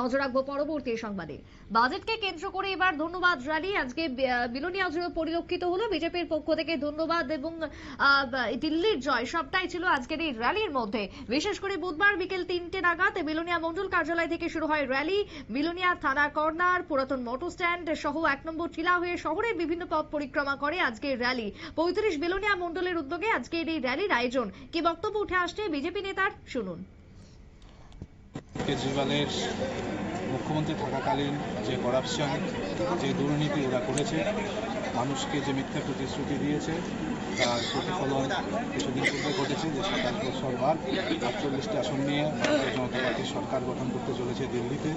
নজর রাখব পরবর্তী সংবাদে। বাজেটকে কেন্দ্র করে এবার ধন্যবাদ র্যালি আজকে বিলোনিয়া জুড়ে পরিলক্ষিত হলো। বিজেপির পক্ষ থেকে ধন্যবাদ এবং দিল্লির জয় সবটাই ছিল আজকের এই র্যালির মধ্যে। বিশেষ করে বুধবার বিকেল তিনটে নাগাদ বিলোনিয়া মন্ডল কার্যালয় থেকে শুরু হয় র্যালি বিলোনিয়া থানা কর্নার, পুরাতন মোটর স্ট্যান্ড সহ এক নম্বর টিলা হয়ে শহরের বিভিন্ন পথ পরিক্রমা করে আজকের র্যালি পঁয়ত্রিশ বিলোনিয়া মন্ডলের উদ্যোগে আজকের এই র্যালির আয়োজন। কি বক্তব্য উঠে আসছে বিজেপি নেতার? শুনুন। কেজরিওয়ালের মুখ্যমন্ত্রী থাকাকালীন যে করাপশন যে দুর্নীতি ওরা করেছে, মানুষকে যে মিথ্যা প্রতিশ্রুতি দিয়েছে, তার প্রতিফলন কিছুদিন পূর্বে ঘটেছে যে সাতাশ বছর বাদ আটচল্লিশটি আসন নিয়ে ভারতীয় জনতা পার্টির সরকার গঠন করতে চলেছে দিল্লিতে।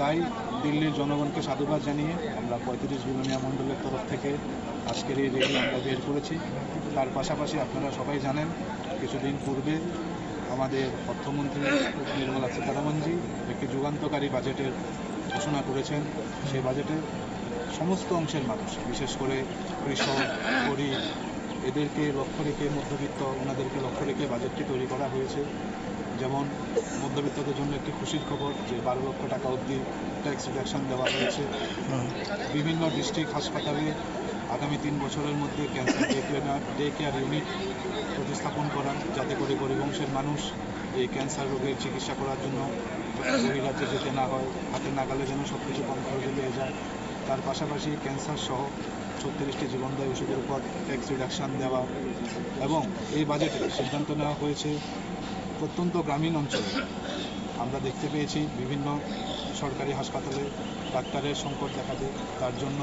তাই দিল্লির জনগণকে সাধুবাদ জানিয়ে আমরা পঁয়ত্রিশ বিলোনিয়া মণ্ডলের তরফ থেকে আজকের এই রেলি আমরা বের করেছি। তার পাশাপাশি আপনারা সবাই জানেন, কিছুদিন পূর্বে আমাদের অর্থমন্ত্রী নির্মলা সীতারামনজি একটি যুগান্তকারী বাজেটের ঘোষণা করেছেন। সেই বাজেটে সমস্ত অংশের মানুষ বিশেষ করে কৃষক গরিব এদেরকে লক্ষ্য রেখে মধ্যবিত্ত ওনাদেরকে লক্ষ্য রেখে বাজেটটি তৈরি করা হয়েছে। যেমন মধ্যবিত্তদের জন্য একটি খুশির খবর যে বারো লক্ষ টাকা অবধি ট্যাক্স রিডাকশন দেওয়া হয়েছে। বিভিন্ন ডিস্ট্রিক্ট হাসপাতালে আগামী তিন বছরের মধ্যে cancer day care day care unit প্রতিস্থাপন করা যাতে করে গরিব অংশের মানুষ এই ক্যান্সার রোগের চিকিৎসা করার জন্য বহিরাজ্যে যেতে না হয়, হাতে নাগালে যেন সব কিছু কম খরচে পেয়ে যায়। তার পাশাপাশি ক্যান্সার সহ ছত্রিশটি জীবনদায়ী ওষুধের উপর ট্যাক্স রিডাকশন দেওয়া এবং এই বাজেটে সিদ্ধান্ত নেওয়া হয়েছে প্রত্যন্ত গ্রামীণ অঞ্চলে। আমরা দেখতে পেয়েছি বিভিন্ন সরকারি হাসপাতালে ডাক্তারের সংকট দেখা দেয় তার জন্য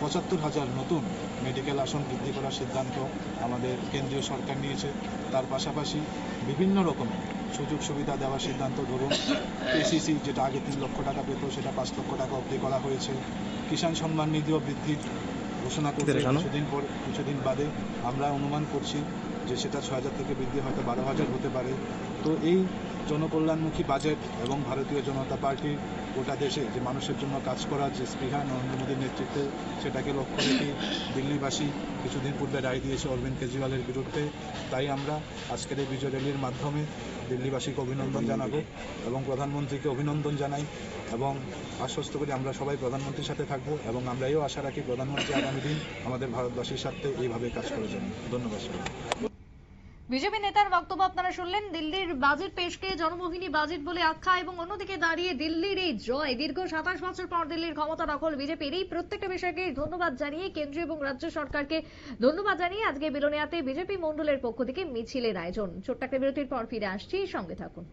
পঁচাত্তর হাজার নতুন মেডিকেল আসন বৃদ্ধি করার সিদ্ধান্ত আমাদের কেন্দ্রীয় সরকার নিয়েছে। তার পাশাপাশি বিভিন্ন রকমের সুযোগ সুবিধা দেওয়ার সিদ্ধান্ত ধরুন এসিসি যেটা আগে তিন লক্ষ টাকা পেত সেটা পাঁচ লক্ষ টাকা অবধি করা হয়েছে। কিষাণ সম্মান নিধিও বৃদ্ধির ঘোষণা করছে। কিছুদিন পর কিছুদিন বাদে আমরা অনুমান করছি যে সেটা ছ হাজার থেকে বৃদ্ধি হয়তো বারো হাজার হতে পারে। তো এই জনকল্যাণমুখী বাজেট এবং ভারতীয় জনতা পার্টি গোটা দেশে যে মানুষের জন্য কাজ করার যে স্পৃহা নরেন্দ্র মোদীর নেতৃত্বে, সেটাকে লক্ষ্য রেখে দিল্লিবাসী কিছুদিন পূর্বে রায় দিয়েছে অরবিন্দ কেজরিওয়ালের বিরুদ্ধে। তাই আমরা আজকের এই বিজয় র্যালির মাধ্যমে দিল্লিবাসীকে অভিনন্দন জানাব এবং প্রধানমন্ত্রীকে অভিনন্দন জানাই এবং আশ্বস্ত করি আমরা সবাই প্রধানমন্ত্রীর সাথে থাকব এবং আমরা এও আশা রাখি প্রধানমন্ত্রী আগামী দিন আমাদের ভারতবাসীর স্বার্থে এইভাবে কাজ করে যাবেন। ধন্যবাদ সবাই বিজেপি নেতার বক্তব্য আপনারা শুনলেন। দিল্লির বাজেট পেশকে জনমোহিনী বাজেট বলে আখ্যা এবং অন্যদিকে দাঁড়িয়ে দিল্লির এই জয়। দীর্ঘ সাতাশ বছর পর দিল্লির ক্ষমতা দখল বিজেপির। এই প্রত্যেকটা বিষয়কে ধন্যবাদ জানিয়ে কেন্দ্র এবং রাজ্য সরকারকে ধন্যবাদ জানিয়ে আজকে বিলোনিয়াতে বিজেপি মন্ডলের পক্ষ থেকে মিছিলের আয়োজন। ছোট্ট একটা বিরতির পর ফিরে আসছি। সঙ্গে থাকুন।